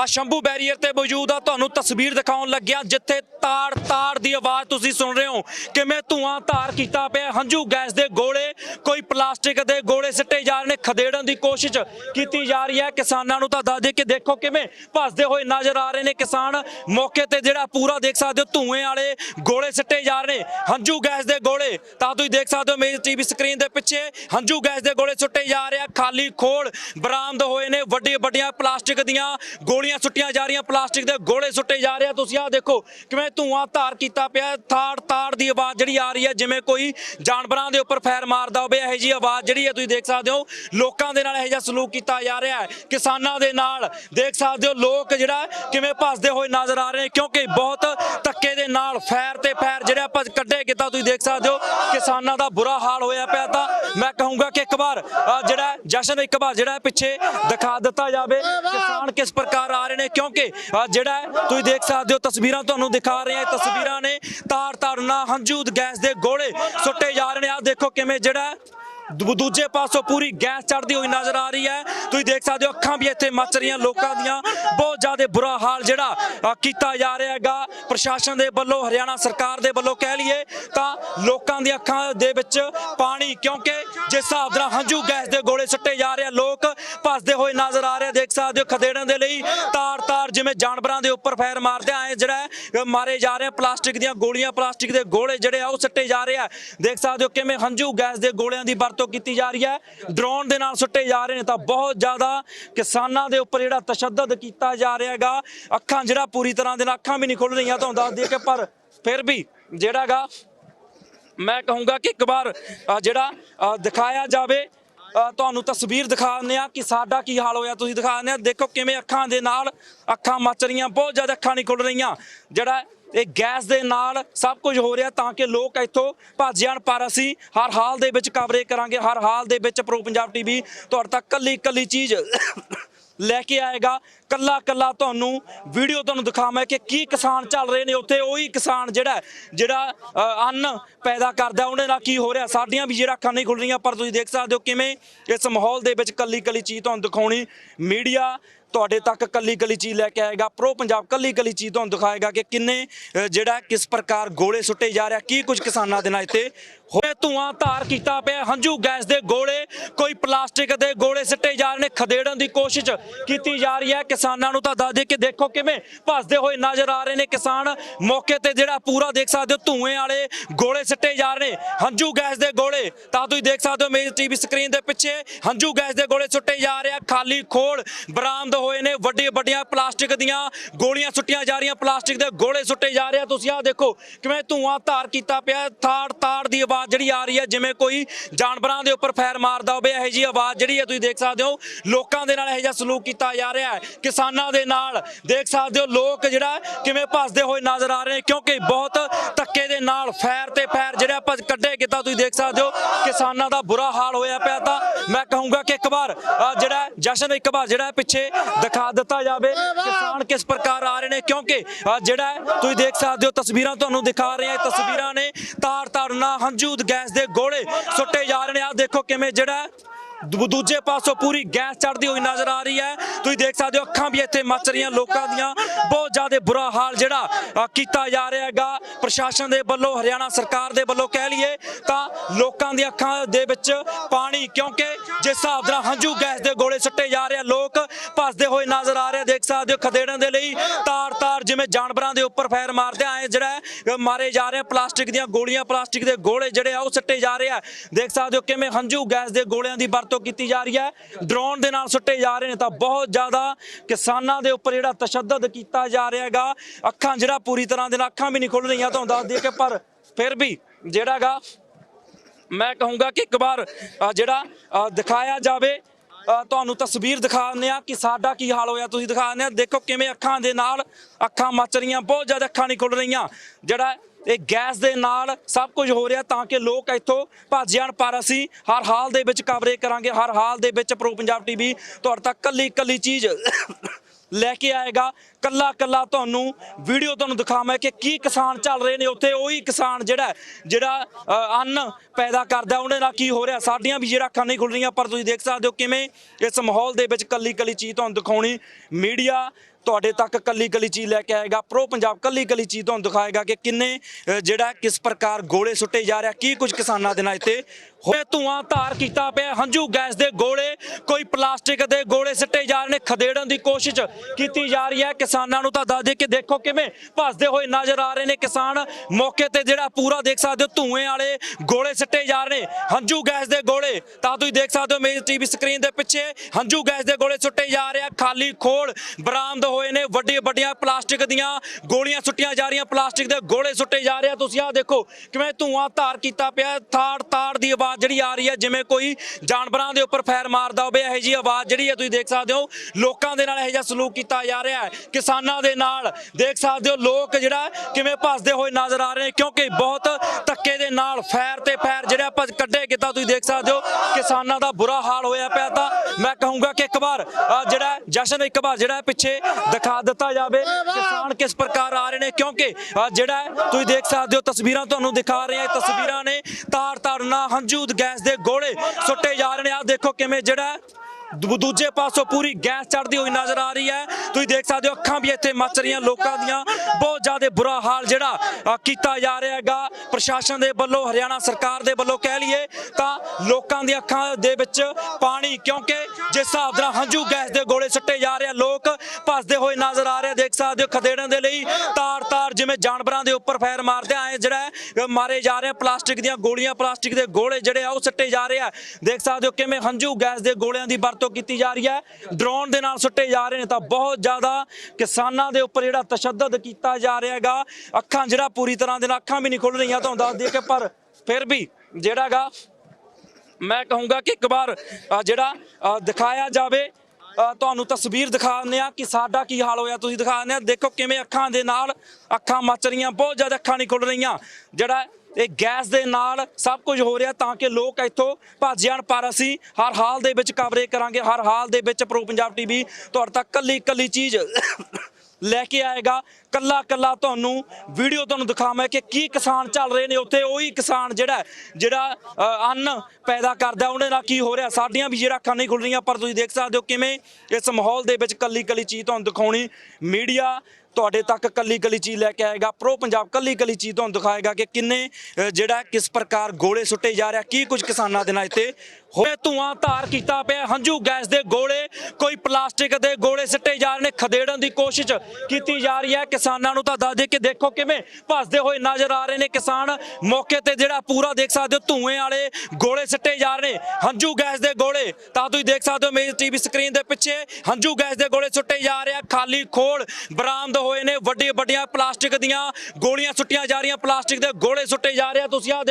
ਤਾਂ ਸ਼ੰਭੂ ਬੈਰੀਅਰ ਤੇ ਮੌਜੂਦ ਆ। ਤੁਹਾਨੂੰ ਤਸਵੀਰ ਦਿਖਾਉਣ ਲੱਗਿਆ ਜਿੱਥੇ ਤਾੜ ਤਾੜ ਦੀ ਆਵਾਜ਼ ਤੁਸੀਂ ਸੁਣ ਰਹੇ ਹੋ। ਕਿਵੇਂ ਧੂਆਂ ਧਾਰ ਕੀਤਾ ਪਿਆ ਹੰਝੂ ਗੈਸ ਦੇ ਗੋਲੇ, ਕੋਈ ਪਲਾਸਟਿਕ ਦੇ ਗੋਲੇ ਸਿੱਟੇ ਜਾ ਰਹੇ ਨੇ। ਖਦੇੜਨ ਦੀ ਕੋਸ਼ਿਸ਼ ਕੀਤੀ ਜਾ ਰਹੀ ਹੈ। ਕਿਸਾਨਾਂ ਨੂੰ ਤਾਂ ਦੱਸ ਦੇ ਕਿ ਦੇਖੋ ਕਿਵੇਂ ਭੱਜਦੇ ਹੋਏ ਨਜ਼ਰ ਆ ਰਹੇ ਨੇ। ਕਿਸਾਨ ਮੌਕੇ ਤੇ ਜਿਹੜਾ ਪੂਰਾ ਦੇਖ ਸਕਦੇ ਹੋ, ਧੂਏ ਵਾਲੇ ਗੋਲੇ ਸਿੱਟੇ ਜਾ ਰਹੇ ਨੇ। ਹੰਝੂ ਗੈਸ ਦੇ ਗੋਲੇ, ਤਾਂ ਤੁਸੀਂ ਦੇਖ ਸਕਦੇ ਹੋ ਮੇਰੀ ਟੀਵੀ ਸਕਰੀਨ ਦੇ ਪਿੱਛੇ ਹੰਝੂ ਗੈਸ ਦੇ ਗੋਲੇ ਸੁੱਟੇ ਜਾ ਰਹੇ ਆ। ਖਾਲੀ ਖੋਲ ਬਰਾਮਦ ਹੋਏ ਨੇ। ਵੱਡੇ ਵੱਡੀਆਂ ਪਲਾਸਟਿਕ ਦੀਆਂ ਗੋਲੀਆਂ ਸੁੱਟੀਆਂ ਜਾ ਰਹੀਆਂ, ਪਲਾਸਟਿਕ ਦੇ ਗੋਲੇ ਸੁੱਟੇ ਜਾ ਰਹੇ ਆ। ਤੁਸੀਂ ਆਹ ਦੇਖੋ ਕਿਵੇਂ ਧੂਆਂ ਧਾਰ ਕੀਤਾ ਪਿਆ ਥਾੜ ਤਾੜ ਦੀ ਆਵਾਜ਼ ਜਿਹੜੀ ਆ ਰਹੀ ਹੈ, ਜਿਵੇਂ ਕੋਈ ਜਾਨਵਰਾਂ ਦੇ ਉੱਪਰ ਫੈਰ ਮਾਰਦਾ ਹੋਵੇ, ਇਹੋ ਜੀ ਆਵਾਜ਼ ਜਿਹੜੀ ਹੈ, ਤੁਸੀਂ ਦੇਖ ਸਕਦੇ ਹੋ। ਲੋਕਾਂ ਦੇ ਨਾਲ ਇਹੋ ਜਿਹਾ ਸਲੂਕ ਕੀਤਾ ਜਾ ਰਿਹਾ ਹੈ। ਕਿਸਾਨਾਂ ਦੇ ਨਾਲ ਦੇਖ ਸਕਦੇ ਹੋ, ਲੋਕ ਜਿਹੜਾ ਕਿਵੇਂ ਭੱਜਦੇ ਹੋਏ ਨਜ਼ਰ ਆ ਰਹੇ ਨੇ, ਕਿਉਂਕਿ ਬਹੁਤ ਨਾਲ ਫੈਰ ਤੇ ਫੈਰ ਜਿਹੜੇ ਆਪਾਂ ਕੱਢੇ ਕੀਤਾ ਤੁਸੀਂ ਦੇਖ ਸਕਦੇ ਹੋ, ਕਿਸਾਨਾਂ ਦਾ ਬੁਰਾ ਹਾਲ ਹੋਇਆ ਪਿਆ ਤਾਂ ਮੈਂ ਕਹੂੰਗਾ ਕਿ ਇੱਕ ਵਾਰ ਜਿਹੜਾ ਜਸ਼ਨ ਇੱਕ ਵਾਰ ਜਿਹੜਾ ਪਿੱਛੇ ਦਿਖਾ ਦਿੱਤਾ ਜਾਵੇ, ਕਿਸਾਨ ਕਿਸ ਪ੍ਰਕਾਰ ਆ ਰਹੇ ਨੇ, ਕਿਉਂਕਿ ਜਿਹੜਾ ਤੁਸੀਂ ਦੇਖ ਸਕਦੇ ਹੋ, ਤਸਵੀਰਾਂ ਤੁਹਾਨੂੰ ਦਿਖਾ ਰਹੇ ਹਾਂ ਤਸਵੀਰਾਂ ਨੇ ਤਾਰ ਤਾਰ ਨਾ ਹੰਝੂਦ ਗੈਸ ਦੇ ਗੋਲੇ ਸੁੱਟੇ ਜਾ ਰਹੇ ਨੇ। ਆਹ ਦੇਖੋ ਕਿਵੇਂ ਜਿਹੜਾ ਦੂਜੇ ਪਾਸੋਂ ਪੂਰੀ ਗੈਸ ਚੜਦੀ ਹੋਈ ਨਜ਼ਰ ਆ ਰਹੀ ਹੈ। ਤੁਸੀਂ ਦੇਖ ਸਕਦੇ ਹੋ, ਅੱਖਾਂ ਵੀ ਇੱਥੇ ਮੱਚ ਰਹੀਆਂ, ਲੋਕਾਂ ਦੀਆਂ ਬਹੁਤ ਜ਼ਿਆਦਾ ਬੁਰਾ ਹਾਲ ਜਿਹੜਾ ਕੀਤਾ ਜਾ ਰਿਹਾ ਹੈਗਾ। ਪ੍ਰਸ਼ਾਸਨ ਦੇ ਵੱਲੋਂ, ਹਰਿਆਣਾ ਸਰਕਾਰ ਦੇ ਵੱਲੋਂ ਕਹਿ ਲਈਏ ਤਾਂ ਲੋਕਾਂ ਦੀਆਂ ਅੱਖਾਂ ਦੇ ਵਿੱਚ ਪਾਣੀ, ਕਿਉਂਕਿ ਜਿਸ ਹਿਸਾਬ ਨਾਲ ਹੰਝੂ ਗੈਸ ਦੇ ਗੋਲੇ ਸੁੱਟੇ ਜਾ ਰਹੇ ਆ, ਲੋਕ ਭੱਜਦੇ ਹੋਏ ਨਜ਼ਰ ਆ ਰਹੇ ਦੇਖ ਸਕਦੇ ਹੋ ਖਦੇੜਨ ਦੇ ਲਈ ਤਾਰ ਤਾਰ ਜਿਵੇਂ ਜਾਨਵਰਾਂ ਦੇ ਉੱਪਰ ਫੈਰ ਮਾਰਦੇ ਆਏ ਜਿਹੜਾ ਮਾਰੇ ਜਾ ਰਹੇ ਪਲਾਸਟਿਕ ਦੀਆਂ ਗੋਲੀਆਂ, ਪਲਾਸਟਿਕ ਦੇ ਗੋਲੇ ਜਿਹੜੇ ਆ, ਉਹ ਸੁੱਟੇ ਜਾ ਰਹੇ ਆ। ਦੇਖ ਸਕਦੇ ਹੋ ਕਿਵੇਂ ਹੰਝੂ ਗੈਸ ਦੇ ਗੋਲਿਆਂ ਦੀ ਵਰਤੋਂ ਕੀਤੀ ਜਾ ਰਹੀ ਹੈ। ਡਰੋਨ ਦੇ ਨਾਲ ਸੁੱਟੇ ਜਾ ਰਹੇ ਨੇ ਤਾਂ ਬਹੁਤ ਜ਼ਿਆਦਾ ਕਿਸਾਨਾਂ ਦੇ ਉੱਪਰ ਜਿਹੜਾ ਤਸ਼ੱਦਦ ਕੀਤਾ ਜਾ ਰਿਹਾ ਹੈਗਾ। ਅੱਖਾਂ ਜਿਹੜਾ ਪੂਰੀ ਤਰ੍ਹਾਂ ਦੇ ਨਾਲ, ਅੱਖਾਂ ਵੀ ਨਹੀਂ ਖੁੱਲ ਰਹੀਆਂ ਤੁਹਾਨੂੰ ਦੱਸ ਦਈਏ ਕਿ ਪਰ ਫਿਰ ਵੀ ਜਿਹੜਾਗਾ ਮੈਂ ਕਹੂੰਗਾ ਕਿ ਇੱਕ ਵਾਰ ਜਿਹੜਾ ਦਿਖਾਇਆ ਜਾਵੇ ਤੁਹਾਨੂੰ ਤਸਵੀਰ ਦਿਖਾਉਂਦੇ ਆ ਕਿ ਸਾਡਾ ਕੀ ਹਾਲ ਹੋਇਆ। ਤੁਸੀਂ ਦਿਖਾਉਂਦੇ ਆ ਦੇਖੋ ਕਿਵੇਂ ਅੱਖਾਂ ਦੇ ਨਾਲ ਅੱਖਾਂ ਮੱਚ ਰਹੀਆਂ, ਬਹੁਤ ਜ਼ਿਆਦਾ ਅੱਖਾਂ ਨਹੀਂ ਖੁੱਲ ਰਹੀਆਂ। ਜਿਹੜਾ ਇਹ ਗੈਸ ਦੇ ਨਾਲ ਸਭ ਕੁਝ ਹੋ ਰਿਹਾ ਤਾਂ ਕਿ ਲੋਕ ਇੱਥੋਂ ਭੱਜ ਜਾਣ, ਪਰ ਅਸੀਂ ਹਰ ਹਾਲ ਦੇ ਵਿੱਚ ਕਵਰੇਜ ਕਰਾਂਗੇ। ਹਰ ਹਾਲ ਦੇ ਵਿੱਚ ਪ੍ਰੋ ਪੰਜਾਬ ਟੀਵੀ ਤੁਹਾਡੇ ਤੱਕ ਕੱਲੀ ਕੱਲੀ ਚੀਜ਼ ਲੈ ਕੇ ਆਏਗਾ। ਕੱਲਾ ਕੱਲਾ ਤੁਹਾਨੂੰ ਵੀਡੀਓ ਤੁਹਾਨੂੰ ਦਿਖਾਵਾਂ ਕਿ ਕੀ ਕਿਸਾਨ ਚੱਲ ਰਹੇ ਨੇ ਉੱਥੇ। ਉਹੀ ਕਿਸਾਨ ਜਿਹੜਾ ਜਿਹੜਾ ਅੰਨ ਪੈਦਾ ਕਰਦਾ, ਉਹਦੇ ਨਾਲ ਕੀ ਹੋ ਰਿਹਾ? ਸਾਡੀਆਂ ਵੀ ਜਿਹੜਾ ਅੱਖਾਂ ਨਹੀਂ ਖੁੱਲ ਰਹੀਆਂ, ਪਰ ਤੁਸੀਂ ਦੇਖ ਸਕਦੇ ਹੋ ਕਿਵੇਂ ਇਸ ਮਾਹੌਲ ਦੇ ਵਿੱਚ ਕੱਲੀ ਕੱਲੀ ਚੀਜ਼ ਤੁਹਾਨੂੰ ਦਿਖਾਉਣੀ। ਮੀਡੀਆ ਤੁਹਾਡੇ ਤੱਕ ਕੱਲੀ ਕੱਲੀ ਚੀਜ਼ ਲੈ ਕੇ ਆਏਗਾ। ਪ੍ਰੋ ਪੰਜਾਬ ਕੱਲੀ ਕੱਲੀ ਚੀਜ਼ ਤੁਹਾਨੂੰ ਦਿਖਾਏਗਾ ਕਿ ਕਿੰਨੇ ਜਿਹੜਾ ਕਿਸ ਪ੍ਰਕਾਰ ਗੋਲੇ ਸੁੱਟੇ ਜਾ ਰਿਹਾ, ਕੀ ਕੁਝ ਕਿਸਾਨਾਂ ਦੇ ਨਾਲ ਇੱਥੇ ਹੋਏ ਧੂਆਂ ਧਾਰ ਕੀਤਾ ਪਿਆ, ਹੰਝੂ ਗੈਸ ਦੇ ਗੋਲੇ, ਕੋਈ ਪਲਾਸਟਿਕ ਦੇ ਗੋਲੇ ਸਿੱਟੇ ਜਾ ਰਹੇ ਨੇ, ਖਦੇੜਨ ਦੀ ਕੋਸ਼ਿਸ਼ ਕੀਤੀ ਜਾ ਰਹੀ ਹੈ। ਕਿਸਾਨਾਂ ਨੂੰ ਤਾਂ ਦੱਸ ਦੇ ਕਿ ਦੇਖੋ ਕਿਵੇਂ ਭੱਜਦੇ ਹੋਏ ਨਜ਼ਰ ਆ ਰਹੇ ਨੇ ਕਿਸਾਨ। ਮੌਕੇ ਤੇ ਜਿਹੜਾ ਪੂਰਾ ਦੇਖ ਸਕਦੇ ਹੋ, ਧੂਏ ਵਾਲੇ ਗੋਲੇ ਸਿੱਟੇ ਜਾ ਰਹੇ ਨੇ, ਹੰਝੂ ਗੈਸ ਦੇ ਗੋਲੇ। ਤਾਂ ਤੁਸੀਂ ਦੇਖ ਸਕਦੇ ਹੋ, ਮੇਰੀ ਟੀਵੀ ਸਕਰੀਨ ਦੇ ਪਿੱਛੇ ਹੰਝੂ ਗੈਸ ਦੇ ਗੋਲੇ ਸੁੱਟੇ ਜਾ ਰਹੇ ਆ, ਖਾਲੀ ਖੋਲ ਬਰਾਮਦ ਹੋਏ ਨੇ ਵੱਡੇ ਵੱਡੀਆਂ ਪਲਾਸਟਿਕ ਦੀਆਂ ਗੋਲੀਆਂ ਸੁੱਟੀਆਂ ਜਾ ਰਹੀਆਂ, ਪਲਾਸਟਿਕ ਦੇ ਗੋਲੇ ਸੁੱਟੇ ਜਾ ਰਹੇ ਆ। ਤੁਸੀਂ ਆਹ ਦੇਖੋ ਕਿਵੇਂ ਧੂਆਂ ਧਾਰ ਕੀਤਾ ਪਿਆ ਥਾੜ ਤਾੜ ਦੀ ਆਵਾਜ਼ ਜਿਹੜੀ ਆ ਰਹੀ ਹੈ, ਜਿਵੇਂ ਕੋਈ ਜਾਨਵਰਾਂ ਦੇ ਉੱਪਰ ਫੈਰ ਮਾਰਦਾ ਹੋਵੇ, ਇਹੋ ਜੀ ਆਵਾਜ਼ ਜਿਹੜੀ ਹੈ ਤੁਸੀਂ ਦੇਖ ਸਕਦੇ ਹੋ। ਲੋਕਾਂ ਦੇ ਨਾਲ ਇਹੋ ਜਿਹਾ ਸਲੂਕ ਕੀਤਾ ਜਾ ਰਿਹਾ ਹੈ। ਕਿਸਾਨਾਂ ਦੇ ਨਾਲ ਦੇਖ ਸਕਦੇ ਹੋ, ਲੋਕ ਜਿਹੜਾ ਕਿਵੇਂ ਭੱਜਦੇ ਹੋਏ ਨਜ਼ਰ ਆ ਰਹੇ ਨੇ, ਕਿਉਂਕਿ ਬਹੁਤ ਧੱਕੇ ਦੇ ਨਾਲ ਫੈਰ ਤੇ ਫੈਰ ਜਿਹੜਾ ਭੱਜ ਕੱਢੇ ਕੀਤਾ ਤੁਸੀਂ ਦੇਖ ਸਕਦੇ ਹੋ। ਕਿਸਾਨਾਂ ਦਾ ਬੁਰਾ ਹਾਲ ਹੋਇਆ ਪਿਆ ਤਾਂ ਮੈਂ ਕਹੂੰਗਾ ਕਿ ਇੱਕ ਵਾਰ ਜਿਹੜਾ ਜਸ਼ਨ ਇੱਕ ਵਾਰ ਜਿਹੜਾ ਪਿੱਛੇ ਦਿਖਾ ਦਿੱਤਾ ਜਾਵੇ। ਕਿਸਾਨ ਕਿਸ ਪ੍ਰਕਾਰ ਆ ਰਹੇ ਨੇ, ਕਿਉਂਕਿ ਜਿਹੜਾ ਤੁਸੀਂ ਦੇਖ ਸਕਦੇ ਹੋ, ਤਸਵੀਰਾਂ ਤੁਹਾਨੂੰ ਦਿਖਾ ਰਹੇ ਹਾਂ ਤਸਵੀਰਾਂ ਨੇ ਤਾਰ ਤਾਰ ਨਾ ਹੰਝੂਦ ਗੈਸ ਦੇ ਗੋਲੇ ਸੁੱਟੇ ਜਾ ਰਹੇ ਨੇ। ਆਹ ਦੇਖੋ ਕਿਵੇਂ ਜਿਹੜਾ ਦੂਜੇ ਪਾਸੋਂ ਪੂਰੀ ਗੈਸ ਚੜਦੀ ਹੋਈ ਨਜ਼ਰ ਆ ਰਹੀ ਹੈ। ਤੁਸੀਂ ਦੇਖ ਸਕਦੇ ਹੋ, ਅੱਖਾਂ ਵੀ ਇੱਥੇ ਮੱਚ ਰਹੀਆਂ, ਲੋਕਾਂ ਦੀਆਂ ਬਹੁਤ ਜ਼ਿਆਦਾ ਬੁਰਾ ਹਾਲ ਜਿਹੜਾ ਕੀਤਾ ਜਾ ਰਿਹਾ ਹੈਗਾ। ਪ੍ਰਸ਼ਾਸਨ ਦੇ ਵੱਲੋਂ, ਹਰਿਆਣਾ ਸਰਕਾਰ ਦੇ ਵੱਲੋਂ ਕਹਿ ਲਈਏ ਤਾਂ ਲੋਕਾਂ ਦੀਆਂ ਅੱਖਾਂ ਦੇ ਵਿੱਚ ਪਾਣੀ, ਕਿਉਂਕਿ ਜਿਸ ਹਿਸਾਬ ਨਾਲ ਹੰਝੂ ਗੈਸ ਦੇ ਗੋਲੇ ਸੁੱਟੇ ਜਾ ਰਹੇ ਆ, ਲੋਕ ਭੱਜਦੇ ਹੋਏ ਨਜ਼ਰ ਆ ਰਹੇ ਦੇਖ ਸਕਦੇ ਹੋ ਖਦੇੜਨ ਦੇ ਲਈ ਤਾਰ ਤਾਰ ਜਿਵੇਂ ਜਾਨਵਰਾਂ ਦੇ ਉੱਪਰ ਫੈਰ ਮਾਰਦੇ ਆਏ ਜਿਹੜਾ ਮਾਰੇ ਜਾ ਰਹੇ ਪਲਾਸਟਿਕ ਦੀਆਂ ਗੋਲੀਆਂ, ਪਲਾਸਟਿਕ ਦੇ ਗੋਲੇ ਜਿਹੜੇ ਆ, ਉਹ ਸੁੱਟੇ ਜਾ ਰਹੇ ਆ। ਦੇਖ ਸਕਦੇ ਹੋ, ਕਿਵੇਂ ਹੰਝੂ ਗੈਸ ਦੇ ਗੋਲਿਆਂ ਦੀ ਵਰਤੋਂ ਕੀਤੀ ਜਾ ਰਹੀ ਹੈ। ਡਰੋਨ ਦੇ ਨਾਲ ਸੁੱਟੇ ਜਾ ਰਹੇ ਨੇ ਤਾਂ ਬਹੁਤ ਜ਼ਿਆਦਾ ਕਿਸਾਨਾਂ ਦੇ ਉੱਪਰ ਜਿਹੜਾ ਤਸ਼ੱਦਦ ਕੀਤਾ ਜਾ ਰਿਹਾ ਹੈਗਾ। ਅੱਖਾਂ ਜਿਹੜਾ ਪੂਰੀ ਤਰ੍ਹਾਂ ਦੇ ਨਾਲ ਅੱਖਾਂ ਵੀ ਨਹੀਂ ਖੁੱਲ ਰਹੀਆਂ, ਤੁਹਾਨੂੰ ਦੱਸ ਦਈਏ ਕਿ ਪਰ ਫਿਰ ਵੀ ਜਿਹੜਾਗਾ ਮੈਂ ਕਹੂੰਗਾ ਕਿ ਇੱਕ ਵਾਰ ਜਿਹੜਾ ਦਿਖਾਇਆ ਜਾਵੇ। ਤੁਹਾਨੂੰ ਤਸਵੀਰ ਦਿਖਾਉਂਦੇ ਆ ਕਿ ਸਾਡਾ ਕੀ ਹਾਲ ਹੋਇਆ। ਤੁਸੀਂ ਦਿਖਾਉਂਦੇ ਆ ਦੇਖੋ ਕਿਵੇਂ ਅੱਖਾਂ ਦੇ ਨਾਲ ਅੱਖਾਂ ਮੱਚ ਰਹੀਆਂ, ਬਹੁਤ ਜ਼ਿਆਦਾ ਅੱਖਾਂ ਨਹੀਂ ਖੁੱਲ ਰਹੀਆਂ। ਜਿਹੜਾ ਇਹ ਗੈਸ ਦੇ ਨਾਲ ਸਭ ਕੁਝ ਹੋ ਰਿਹਾ ਤਾਂ ਕਿ ਲੋਕ ਇੱਥੋਂ ਭੱਜ ਜਾਣ, ਪਰ ਅਸੀਂ ਹਰ ਹਾਲ ਦੇ ਵਿੱਚ ਕਵਰੇਜ ਕਰਾਂਗੇ। ਹਰ ਹਾਲ ਦੇ ਵਿੱਚ ਪ੍ਰੋ ਪੰਜਾਬ ਟੀਵੀ ਤੁਹਾਡੇ ਤੱਕ ਕੱਲੀ ਕੱਲੀ ਚੀਜ਼ ਲੈ ਕੇ ਆਏਗਾ। ਕੱਲਾ ਕੱਲਾ ਤੁਹਾਨੂੰ ਵੀਡੀਓ ਤੁਹਾਨੂੰ ਦਿਖਾਵਾਂ ਕਿ ਕੀ ਕਿਸਾਨ ਚੱਲ ਰਹੇ ਨੇ। ਉੱਥੇ ਉਹੀ ਕਿਸਾਨ ਜਿਹੜਾ ਜਿਹੜਾ ਅੰਨ ਪੈਦਾ ਕਰਦਾ, ਉਹਦੇ ਨਾਲ ਕੀ ਹੋ ਰਿਹਾ? ਸਾਡੀਆਂ ਵੀ ਜਿਹੜਾ ਅੱਖਾਂ ਨਹੀਂ ਖੁੱਲ ਰਹੀਆਂ, ਪਰ ਤੁਸੀਂ ਦੇਖ ਸਕਦੇ ਹੋ ਕਿਵੇਂ ਇਸ ਮਾਹੌਲ ਦੇ ਵਿੱਚ ਕੱਲੀ ਕੱਲੀ ਚੀਜ਼ ਤੁਹਾਨੂੰ ਦਿਖਾਉਣੀ ਮੀਡੀਆ ਤੁਹਾਡੇ ਤੱਕ ਕੱਲੀ ਕੱਲੀ ਚੀਜ਼ ਲੈ ਕੇ ਆਏਗਾ। ਪ੍ਰੋ ਪੰਜਾਬ ਕੱਲੀ ਕੱਲੀ ਚੀਜ਼ ਤੁਹਾਨੂੰ ਦਿਖਾਏਗਾ ਕਿ ਕਿੰਨੇ ਜਿਹੜਾ ਕਿਸ ਪ੍ਰਕਾਰ ਗੋਲੇ ਸੁੱਟੇ ਜਾ ਰਿਹਾ, ਕੀ ਕੁਝ ਕਿਸਾਨਾਂ ਦੇ ਨਾਲ ਇੱਥੇ ਹੋਇਆ ਧੂਆਂ ਧਾਰ ਕੀਤਾ ਪਿਆ, ਹੰਝੂ ਗੈਸ ਦੇ ਗੋਲੇ, ਕੋਈ ਪਲਾਸਟਿਕ ਦੇ ਗੋਲੇ ਸਿੱਟੇ ਜਾ ਰਹੇ ਨੇ, ਖਦੇੜਨ ਦੀ ਕੋਸ਼ਿਸ਼ ਕੀਤੀ ਜਾ ਰਹੀ ਹੈ। ਕਿਸਾਨਾਂ ਨੂੰ ਤਾਂ ਦੱਸ ਦੇ ਕਿ ਦੇਖੋ ਕਿਵੇਂ ਭੱਜਦੇ ਹੋਏ ਨਜ਼ਰ ਆ ਰਹੇ ਨੇ ਕਿਸਾਨ। ਮੌਕੇ ਤੇ ਜਿਹੜਾ ਪੂਰਾ ਦੇਖ ਸਕਦੇ ਹੋ, ਧੂਏ ਵਾਲੇ ਗੋਲੇ ਸਿੱਟੇ ਜਾ ਰਹੇ ਨੇ, ਹੰਝੂ ਗੈਸ ਦੇ ਗੋਲੇ। ਤਾਂ ਤੁਸੀਂ ਦੇਖ ਸਕਦੇ ਹੋ, ਮੇਰੀ ਟੀਵੀ ਸਕਰੀਨ ਦੇ ਪਿੱਛੇ ਹੰਝੂ ਗੈਸ ਦੇ ਗੋਲੇ ਸੁੱਟੇ ਜਾ ਰਹੇ ਆ, ਖਾਲੀ ਖੋਲ ਬਰਾਮਦ ਹੋਏ ਨੇ, ਵੱਡੀਆਂ ਵੱਡੀਆਂ ਪਲਾਸਟਿਕ ਦੀਆਂ ਗੋਲੀਆਂ ਸੁੱਟੀਆਂ ਜਾ ਰਹੀਆਂ, ਪਲਾਸਟਿਕ ਦੇ ਗੋਲੇ ਸੁੱਟੇ ਜਾ ਰਹੇ ਆ। ਤੁਸੀਂ ਆਹ ਦੇਖੋ ਕਿਵੇਂ ਧੂਆਂ ਧਾਰ ਕੀਤਾ ਪਿਆ ਥਾੜ ਤਾੜ ਦੀ ਆਵਾਜ਼ ਜਿਹੜੀ ਆ ਰਹੀ ਹੈ, ਜਿਵੇਂ ਕੋਈ ਜਾਨਵਰਾਂ ਦੇ ਉੱਪਰ ਫੈਰ ਮਾਰਦਾ ਹੋਵੇ, ਇਹੋ ਜੀ ਆਵਾਜ਼ ਜਿਹੜੀ ਹੈ ਤੁਸੀਂ ਦੇਖ ਸਕਦੇ ਹੋ। ਲੋਕਾਂ ਦੇ ਨਾਲ ਇਹੋ ਜਿਹਾ ਸਲੂਕ ਕੀਤਾ ਜਾ ਰਿਹਾ ਹੈ। ਕਿਸਾਨਾਂ ਦੇ ਨਾਲ ਦੇਖ ਸਕਦੇ ਹੋ, ਲੋਕ ਜਿਹੜਾ ਕਿਵੇਂ ਭੱਜਦੇ ਹੋਏ ਨਜ਼ਰ ਆ ਰਹੇ ਨੇ, ਕਿਉਂਕਿ ਬਹੁਤ ਧੱਕੇ ਦੇ ਨਾਲ ਫੈਰ ਤੇ ਫੈਰ ਜਿਹੜੇ ਆਪਾਂ ਕੱਢੇ ਕੀਤਾ ਤੁਸੀਂ ਦੇਖ ਸਕਦੇ ਹੋ? ਕਿਸਾਨਾਂ ਦਾ ਬੁਰਾ ਹਾਲ ਹੋਇਆ ਪਿਆ ਤਾਂ ਮੈਂ ਕਹੂੰਗਾ ਕਿ ਇੱਕ ਵਾਰ ਜਿਹੜਾ ਜਸ਼ਨ ਇੱਕ ਵਾਰ ਜਿਹੜਾ ਪਿੱਛੇ ਦਿਖਾ ਦਿੱਤਾ ਜਾਵੇ। ਕਿਸਾਨ ਕਿਸ ਪ੍ਰਕਾਰ ਆ ਰਹੇ ਨੇ? ਕਿਉਂਕਿ ਜਿਹੜਾ ਤੁਸੀਂ ਦੇਖ ਸਕਦੇ ਹੋ, ਤਸਵੀਰਾਂ ਤੁਹਾਨੂੰ ਦਿਖਾ ਰਹੇ ਆ ਤਸਵੀਰਾਂ ਨੇ। ਤਾਰ ਤਾਰ ਨਾ ਹੰਝੂ ਗੈਸ ਦੇ ਗੋਲੇ ਸੁੱਟੇ ਜਾ ਰਹੇ ਨੇ। ਆ ਦੇਖੋ ਕਿਵੇਂ ਜਿਹੜਾ ਦੂਜੇ ਪਾਸੋਂ ਪੂਰੀ ਗੈਸ ਚੜਦੀ ਹੋਈ ਨਜ਼ਰ ਆ ਰਹੀ ਹੈ। ਤੁਸੀਂ ਦੇਖ ਸਕਦੇ ਹੋ, ਅੱਖਾਂ ਵੀ ਇੱਥੇ ਮੱਚ ਰਹੀਆਂ, ਲੋਕਾਂ ਦੀਆਂ ਬਹੁਤ ਜ਼ਿਆਦਾ ਬੁਰਾ ਹਾਲ ਜਿਹੜਾ ਕੀਤਾ ਜਾ ਰਿਹਾ ਹੈਗਾ। ਪ੍ਰਸ਼ਾਸਨ ਦੇ ਵੱਲੋਂ, ਹਰਿਆਣਾ ਸਰਕਾਰ ਦੇ ਵੱਲੋਂ ਕਹਿ ਲਈਏ ਤਾਂ ਲੋਕਾਂ ਦੀਆਂ ਅੱਖਾਂ ਦੇ ਵਿੱਚ ਪਾਣੀ, ਕਿਉਂਕਿ ਜਿਸ ਹਿਸਾਬ ਨਾਲ ਹੰਝੂ ਗੈਸ ਦੇ ਗੋਲੇ ਸੁੱਟੇ ਜਾ ਰਹੇ ਆ, ਲੋਕ ਭੱਜਦੇ ਹੋਏ ਨਜ਼ਰ ਆ ਰਹੇ ਦੇਖ ਸਕਦੇ ਹੋ ਖਦੇੜਨ ਦੇ ਲਈ ਤਾਰ ਤਾਰ ਜਿਵੇਂ ਜਾਨਵਰਾਂ ਦੇ ਉੱਪਰ ਫਾਇਰ ਮਾਰਦੇ ਆਏ ਜਿਹੜਾ ਮਾਰੇ ਜਾ ਰਹੇ ਪਲਾਸਟਿਕ ਦੀਆਂ ਗੋਲੀਆਂ, ਪਲਾਸਟਿਕ ਦੇ ਗੋਲੇ ਜਿਹੜੇ ਆ, ਉਹ ਸੁੱਟੇ ਜਾ ਰਹੇ ਆ। ਦੇਖ ਸਕਦੇ ਹੋ, ਕਿਵੇਂ ਹੰਝੂ ਗੈਸ ਦੇ ਗੋਲਿਆਂ ਦੀ ਵਰਤੋਂ ਕੀਤੀ ਜਾ ਰਹੀ ਹੈ। ਡਰੋਨ ਦੇ ਨਾਲ ਸੁੱਟੇ ਜਾ ਰਹੇ ਨੇ ਤਾਂ ਬਹੁਤ ਜ਼ਿਆਦਾ ਕਿਸਾਨਾਂ ਦੇ ਉੱਪਰ ਜਿਹੜਾ ਤਸ਼ੱਦਦ ਕੀਤਾ ਜਾ ਰਿਹਾ ਹੈਗਾ। ਅੱਖਾਂ ਜਿਹੜਾ ਪੂਰੀ ਤਰ੍ਹਾਂ ਦੇ ਨਾਲ ਅੱਖਾਂ ਵੀ ਨਹੀਂ ਖੁੱਲ ਰਹੀਆਂ, ਤੁਹਾਨੂੰ ਦੱਸ ਦਈਏ ਕਿ ਪਰ ਫਿਰ ਵੀ ਜਿਹੜਾਗਾ ਮੈਂ ਕਹੂੰਗਾ ਕਿ ਇੱਕ ਵਾਰ ਜਿਹੜਾ ਦਿਖਾਇਆ ਜਾਵੇ। ਤੁਹਾਨੂੰ ਤਸਵੀਰ ਦਿਖਾਉਂਦੇ ਆ ਕਿ ਸਾਡਾ ਕੀ ਹਾਲ ਹੋਇਆ, ਤੁਸੀਂ ਦਿਖਾਉਂਦੇ ਆ ਦੇਖੋ ਕਿਵੇਂ ਅੱਖਾਂ ਦੇ ਨਾਲ ਅੱਖਾਂ ਮੱਚ ਰਹੀਆਂ, ਬਹੁਤ ਜ਼ਿਆਦਾ ਅੱਖਾਂ ਨਹੀਂ ਖੁੱਲ ਰਹੀਆਂ। ਜਿਹੜਾ ਇਹ ਗੈਸ ਦੇ ਨਾਲ ਸਭ ਕੁਝ ਹੋ ਰਿਹਾ ਤਾਂ ਕਿ ਲੋਕ ਇੱਥੋਂ ਭੱਜ ਜਾਣ, ਪਰ ਅਸੀਂ ਹਰ ਹਾਲ ਦੇ ਵਿੱਚ ਕਵਰੇਜ ਕਰਾਂਗੇ। ਹਰ ਹਾਲ ਦੇ ਵਿੱਚ ਪ੍ਰੋ ਪੰਜਾਬ ਟੀਵੀ ਤੁਹਾਡੇ ਤੱਕ ਕੱਲੀ ਕੱਲੀ ਚੀਜ਼ ਲੈ ਕੇ ਆਏਗਾ। ਕੱਲਾ ਕੱਲਾ ਤੁਹਾਨੂੰ ਵੀਡੀਓ ਤੁਹਾਨੂੰ ਦਿਖਾਵਾਂ ਕਿ ਕੀ ਕਿਸਾਨ ਚੱਲ ਰਹੇ ਨੇ ਉੱਥੇ। ਉਹੀ ਕਿਸਾਨ ਜਿਹੜਾ ਜਿਹੜਾ ਅੰਨ ਪੈਦਾ ਕਰਦਾ, ਉਹਦੇ ਨਾਲ ਕੀ ਹੋ ਰਿਹਾ? ਸਾਡੀਆਂ ਵੀ ਜਿਹੜਾ ਅੱਖਾਂ ਨਹੀਂ ਖੁੱਲ ਰਹੀਆਂ, ਪਰ ਤੁਸੀਂ ਦੇਖ ਸਕਦੇ ਹੋ ਕਿਵੇਂ ਇਸ ਮਾਹੌਲ ਦੇ ਵਿੱਚ ਕੱਲੀ ਕੱਲੀ ਚੀਜ਼ ਤੁਹਾਨੂੰ ਦਿਖਾਉਣੀ। ਮੀਡੀਆ ਤੁਹਾਡੇ ਤੱਕ ਕੱਲੀ ਕੱਲੀ ਚੀਜ਼ ਲੈ ਕੇ ਆਏਗਾ, ਪ੍ਰੋ ਪੰਜਾਬ ਕੱਲੀ ਕੱਲੀ ਚੀਜ਼ ਤੁਹਾਨੂੰ ਦਿਖਾਏਗਾ ਕਿ ਕਿੰਨੇ ਜਿਹੜਾ ਕਿਸ ਪ੍ਰਕਾਰ ਗੋਲੇ ਸੁੱਟੇ ਜਾ ਰਿਹਾ, ਕੀ ਕੁਝ ਕਿਸਾਨਾਂ ਦੇ ਨਾਲ ਇੱਥੇ ਹੋਇਆ ਧੂਆਂ ਧਾਰ ਕੀਤਾ ਪਿਆ, ਹੰਝੂ ਗੈਸ ਦੇ ਗੋਲੇ, ਕੋਈ ਪਲਾਸਟਿਕ ਦੇ ਗੋਲੇ ਸਿੱਟੇ ਜਾ ਰਹੇ ਨੇ, ਖਦੇੜਨ ਦੀ ਕੋਸ਼ਿਸ਼ ਕੀਤੀ ਜਾ ਰਹੀ ਹੈ। ਕਿਸਾਨਾਂ ਨੂੰ ਤਾਂ ਦੱਸ ਦੇ ਕਿ ਦੇਖੋ ਕਿਵੇਂ ਭੱਜਦੇ ਹੋਏ ਨਜ਼ਰ ਆ ਰਹੇ ਨੇ ਕਿਸਾਨ। ਮੌਕੇ ਤੇ ਜਿਹੜਾ ਪੂਰਾ ਦੇਖ ਸਕਦੇ ਹੋ, ਧੂਏ ਵਾਲੇ ਗੋਲੇ ਸਿੱਟੇ ਜਾ ਰਹੇ ਨੇ, ਹੰਝੂ ਗੈਸ ਦੇ ਗੋਲੇ। ਤਾਂ ਤੁਸੀਂ ਦੇਖ ਸਕਦੇ ਹੋ, ਮੇਰੀ ਟੀਵੀ ਸਕਰੀਨ ਦੇ ਪਿੱਛੇ ਹੰਝੂ ਗੈਸ ਦੇ ਗੋਲੇ ਸੁੱਟੇ ਜਾ ਰਹੇ ਆ, ਖਾਲੀ ਖੋਲ, ਬਰਾਮਦ ਹੋਏ ਨੇ ਵੱਡੇ ਵੱਡੀਆਂ ਪਲਾਸਟਿਕ ਦੀਆਂ ਗੋਲੀਆਂ ਸੁੱਟੀਆਂ ਜਾ ਰਹੀਆਂ, ਪਲਾਸਟਿਕ ਦੇ ਗੋਲੇ ਸੁੱਟੇ ਜਾ ਰਹੇ ਆ। ਤੁਸੀਂ ਆਹ